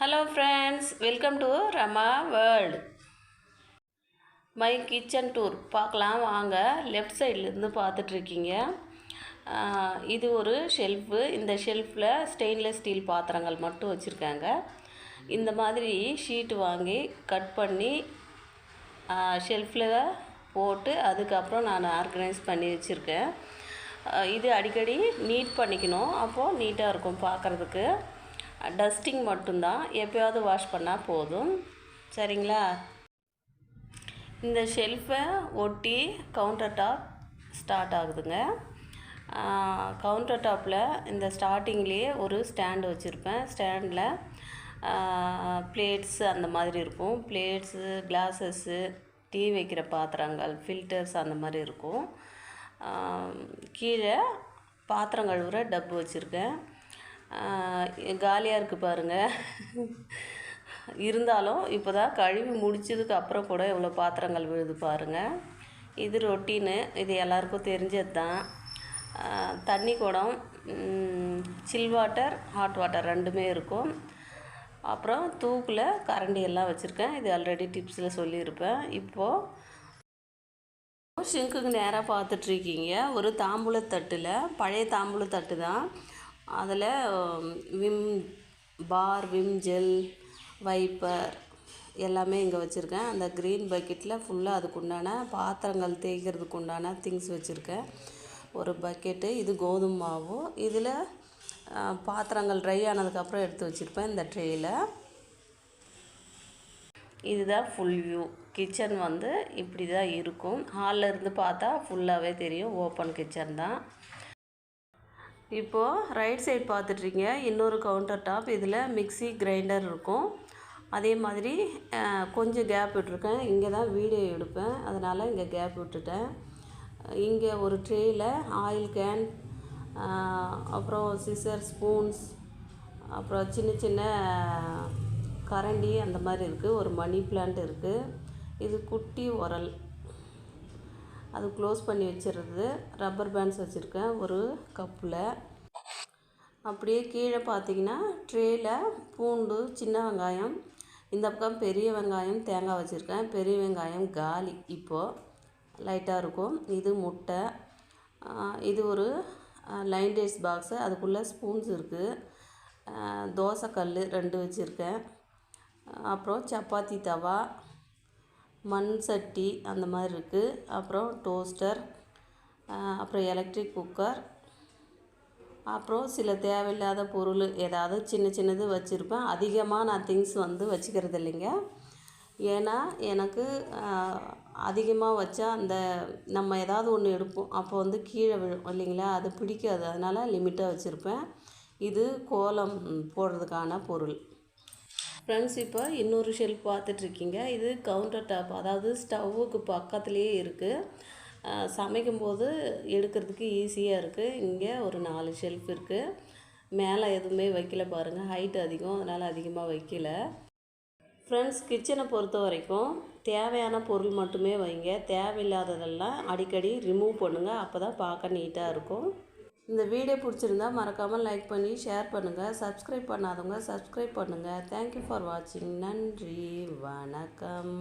Hello friends welcome to Rama world my kitchen tour பார்க்கலாம் வாங்க. Left சைட்லேருந்து பார்த்துட்ருக்கீங்க. இது ஒரு ஷெல்ஃபு இந்த ஷெல்ஃபில் ஸ்டெயின்லெஸ் ஸ்டீல் பாத்திரங்கள் மட்டும் வச்சுருக்காங்க. இந்த மாதிரி ஷீட்டு வாங்கி கட் பண்ணி ஷெல்ஃபில் போட்டு அதுக்கப்புறம் நான் ஆர்கனைஸ் பண்ணி வச்சுருக்கேன். இது அடிக்கடி நீட் பண்ணிக்கணும். அப்போது நீட்டாக இருக்கும் பார்க்குறதுக்கு. டஸ்டிங் மட்டும்தான். எப்போயாவது வாஷ் பண்ணால் போதும். சரிங்களா? இந்த ஷெல்ஃபை ஒட்டி கவுண்டர் டாப் ஸ்டார்ட் ஆகுதுங்க. கவுண்டர் டாப்பில் இந்த ஸ்டார்டிங்லேயே ஒரு ஸ்டாண்டு வச்சுருப்பேன். ஸ்டாண்டில் பிளேட்ஸு அந்த மாதிரி இருக்கும். பிளேட்ஸு கிளாஸஸ்ஸு டீ வைக்கிற பாத்திரங்கள் ஃபில்டர்ஸ் அந்த மாதிரி இருக்கும். கீழே பாத்திரம் கழுவுற டப்பு வச்சுருக்கேன். காலியாக இருக்குது பாருங்கள் இருந்தாலும் இப்போ தான் கழுவி முடிச்சதுக்கு அப்புறம் கூட இவ்வளோ பாத்திரங்கள் விழுது பாருங்கள் இது ரொட்டீனு இது எல்லாருக்கும் தெரிஞ்சது தான் தண்ணி குடம் சில் வாட்டர் ஹாட் வாட்டர் ரெண்டுமே இருக்கும். அப்புறம் தூக்கில் கரண்டி எல்லாம் வச்சுருக்கேன். இது ஆல்ரெடி டிப்ஸில் சொல்லியிருப்பேன். இப்போது சிங்குக்கு நேராக பார்த்துட்ருக்கீங்க ஒரு தாம்பூலத்தட்டில் பழைய தாம்பூலத்தட்டு தான் அதில் Vim bar Vim gel wiper எல்லாமே இங்கே வச்சுருக்கேன். அந்த க்ரீன் பக்கெட்டில் ஃபுல்லாக அதுக்குண்டான பாத்திரங்கள் தேய்க்கிறதுக்கு உண்டான திங்ஸ் வச்சுருக்கேன். ஒரு பக்கெட்டு இது கோதுமை மாவு. இதில் பாத்திரங்கள் ட்ரை ஆனதுக்கப்புறம் எடுத்து வச்சுருப்பேன் இந்த ட்ரேயில் இதுதான் ஃபுல் வியூ கிச்சன் வந்து இப்படி தான் இருக்கும். ஹாலில் இருந்து பார்த்தா ஃபுல்லாகவே தெரியும். ஓப்பன் கிச்சன் தான். இப்போது ரைட் சைட் பார்த்துட்ருக்கீங்க. இன்னொரு கவுண்டர் டாப் இதில் மிக்சி கிரைண்டர் இருக்கும். அதே மாதிரி கொஞ்சம் கேப் விட்டுருக்கேன். இங்கே தான் வீடியோ எடுப்பேன். அதனால் இங்கே கேப் விட்டுட்டேன். இங்கே ஒரு ட்ரேயில் ஆயில் கேன் அப்புறம் சிசர் ஸ்பூன்ஸ் அப்புறம் சின்ன சின்ன கரண்டி அந்த மாதிரி இருக்குது ஒரு மணி பிளான்ட் இருக்குது இது குட்டி உரல். அது க்ளோஸ் பண்ணி வச்சிடுறது ரப்பர் பேண்ட்ஸ் வச்சுருக்கேன் ஒரு கப்பில். அப்படியே கீழே பார்த்தீங்கன்னா ட்ரேயில் பூண்டு சின்ன வெங்காயம் இந்த பக்கம் பெரிய வெங்காயம் தேங்காய் வச்சுருக்கேன். பெரிய வெங்காயம் காலி இப்போது லைட்டாக இருக்கும். இது முட்டை. இது ஒரு லைன் டேஸ் பாக்ஸு. அதுக்குள்ளே ஸ்பூன்ஸ் இருக்குது தோசைக்கல் ரெண்டு வச்சுருக்கேன். அப்புறம் சப்பாத்தி தவா. மண் சட்டி அந்த மாதிரி இருக்குது அப்புறம் டோஸ்டர் அப்புறம் எலக்ட்ரிக் குக்கர் அப்புறம் சில தேவையில்லாத பொருள் ஏதாவது சின்ன சின்னது வச்சுருப்பேன். அதிகமாக நான் திங்ஸ் வந்து வச்சுக்கிறது இல்லைங்க. ஏன்னா எனக்கு அதிகமாக வச்சா அந்த நம்ம ஏதாவது ஒன்று எடுப்போம். அப்போ வந்து கீழே விழும் இல்லைங்களா? அது பிடிக்காது. அதனால் லிமிட்டாக வச்சுருப்பேன். இது கோலம் போடுறதுக்கான பொருள். ஃப்ரெண்ட்ஸ் இப்போ இன்னொரு ஷெல்ஃப் பார்த்துட்ருக்கீங்க. இது கவுண்டர் டாப் அதாவது ஸ்டவ்வுக்கு பக்கத்துலேயே இருக்குது சமைக்கும்போது எடுக்கிறதுக்கு ஈஸியாக இருக்குது இங்கே ஒரு நாலு ஷெல்ஃப் இருக்குது மேலே எதுவுமே வைக்கல பாருங்கள் ஹைட் அதிகம் அதனால் அதிகமாக வைக்கல. ஃப்ரெண்ட்ஸ் கிச்சனை பொறுத்த வரைக்கும் தேவையான பொருள் மட்டுமே வைங்க. தேவையில்லாததெல்லாம் அடிக்கடி ரிமூவ் பண்ணுங்கள் அப்போ தான் பார்க்க நீட்டாக இருக்கும். இந்த வீடியோ பிடிச்சிருந்தா மறக்காமல் லைக் பண்ணி ஷேர் பண்ணுங்கள் சப்ஸ்கிரைப் பண்ணாதவங்க சப்ஸ்கிரைப் பண்ணுங்கள் தேங்க்யூ ஃபார் வாட்சிங் நன்றி. வணக்கம்.